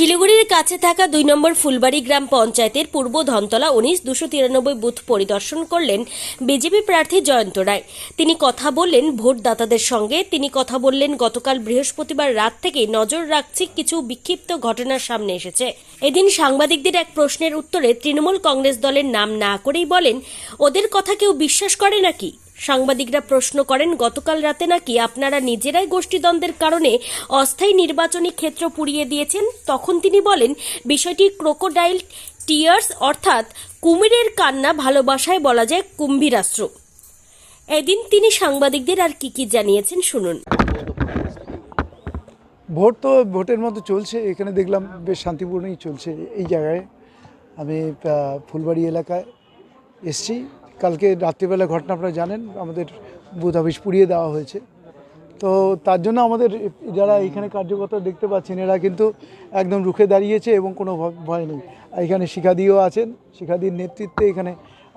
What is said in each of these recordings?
শিলিগুড়ির কাছে থাকা দুই নম্বর ফুলবাড়ি গ্রাম পঞ্চায়েতের পূর্ব ধনতলা উনিশ দুশো তিরানব্বই বুথ পরিদর্শন করলেন বিজেপি প্রার্থী জয়ন্ত রায়। তিনি কথা বললেন ভোটদাতাদের সঙ্গে। তিনি কথা বললেন, গতকাল বৃহস্পতিবার রাত থেকেই নজর রাখছি, কিছু বিক্ষিপ্ত ঘটনার সামনে এসেছে। এদিন সাংবাদিকদের এক প্রশ্নের উত্তরে তৃণমূল কংগ্রেস দলের নাম না করেই বলেন, ওদের কথা কেউ বিশ্বাস করে নাকি? সাংবাদিকরা প্রশ্ন করেন, গতকাল রাতে নাকি আপনারা নিজেরাই গোষ্ঠীদ্বন্দ্বের কারণে অস্থায়ী নির্বাচনী ক্ষেত্র পুড়িয়ে দিয়েছেন? তখন তিনি বলেন, বিষয়টি ক্রোকোডাইল টিয়ার্স অর্থাৎ কুমিরের কান্না ভালোবাসায় বলা যায় কুম্ভীরাস্ত্র। এদিন তিনি সাংবাদিকদের আর কি কি জানিয়েছেন শুনুন। ভোট তো ভোটের মতো চলছে, এখানে দেখলাম বেশ শান্তিপূর্ণই চলছে এই জায়গায়। আমি ফুলবাড়ি এলাকায় এসছি। কালকে রাত্রিবেলা ঘটনা আপনারা জানেন আমাদের বুথ অফিস পুড়িয়ে দেওয়া হয়েছে। তো তার জন্য আমাদের যারা এখানে কার্যকর্তা দেখতে পাচ্ছেন এরা কিন্তু একদম রুখে দাঁড়িয়েছে এবং কোনো ভয় নেই। আর এখানে শিখাদিও আছেন শিখাদির নেতৃত্বে এখানে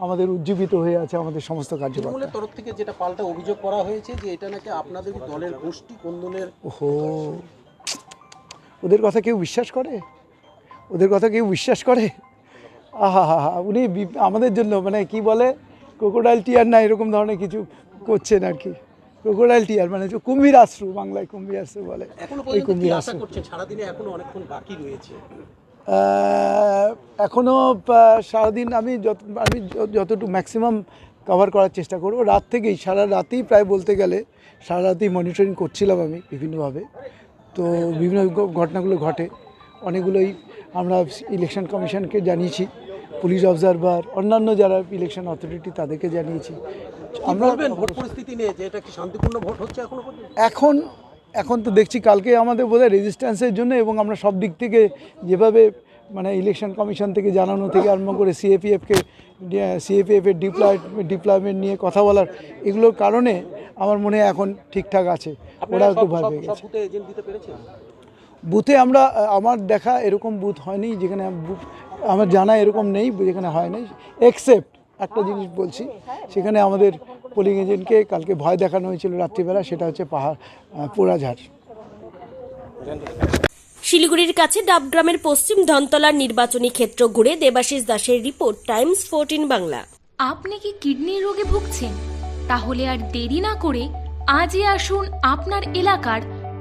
আমাদের উজ্জীবিত হয়ে আছে আমাদের সমস্ত কার্যকর্তা। তৃণমূলের তরফ থেকে যেটা পাল্টা অভিযোগ করা হয়েছে যে এটা নাকি আপনাদের দলের গোষ্ঠী কোন্দলের ওহো। ওদের কথা কেউ বিশ্বাস করে? ওদের কথা কেউ বিশ্বাস করে? আহা হা হা উনি আমাদের জন্য মানে কি বলে? ক্রোকোডাইল টিয়ার না এরকম ধরনের কিছু করছেন আর কি। ক্রোকোডাইল টিয়ার মানে কুম্ভীর আশ্রু বাংলায় কুম্ভীর আশ্রু বলে। ওই কুম্ভীর আশা আশ্রু। করছেন? সারাদিনে এখনও অনেকক্ষণ বাকি রয়েছে। আহ, এখনও আহ, সারাদিন আমি যত আমি যতটুকু ম্যাক্সিমাম কভার করার চেষ্টা করব। রাত থেকেই সারা রাতেই প্রায় বলতে গেলে সারা রাতেই মনিটরিং করছিলাম আমি বিভিন্নভাবে। তো বিভিন্ন ঘটনাগুলো ঘটে অনেকগুলোই আমরা ইলেকশন কমিশনকে জানিয়েছি। পুলিশ অবজারভার অন্যান্য যারা ইলেকশন অথরিটি তাদেরকে জানিয়েছি। আমরা ভোট পরিস্থিতি নিয়ে যে এটা কি শান্তিপূর্ণ ভোট হচ্ছে এখনও এখন এখন তো দেখছি কালকে আমাদের বোধহয় রেজিস্ট্যান্সের জন্য এবং আমরা সব দিক থেকে যেভাবে মানে ইলেকশন কমিশন থেকে জানানো থেকে আরম্ভ করে সিএপিএফকে সিএপিএফের ডিপ্লয় ডিপ্লয়মেন্ট নিয়ে কথা বলার এগুলোর কারণে আমার মনে হয় এখন ঠিকঠাক আছে। ওরা একটু ভয় পেয়ে গেছে। বুথে আমরা আমার দেখা এরকম বুথ হয়নি যেখানে আমার জানা এরকম নেই যেখানে হয় নাই। এক্সেপ্ট একটা জিনিস বলছি সেখানে আমাদের পোলিং এজেন্টকে কালকে ভয় দেখানো হয়েছিল রাত্রিবেলা সেটা হচ্ছে পাহাড় পোড়াঝাড়। শিলিগুড়ির কাছে ডাবগ্রামের পশ্চিম ধনতলার নির্বাচনী ক্ষেত্র ঘুরে দেবাশিস দাসের রিপোর্ট টাইমস ফোরটিন বাংলা। আপনি কি কিডনির রোগে ভুগছেন? তাহলে আর দেরি না করে আজই আসুন আপনার এলাকার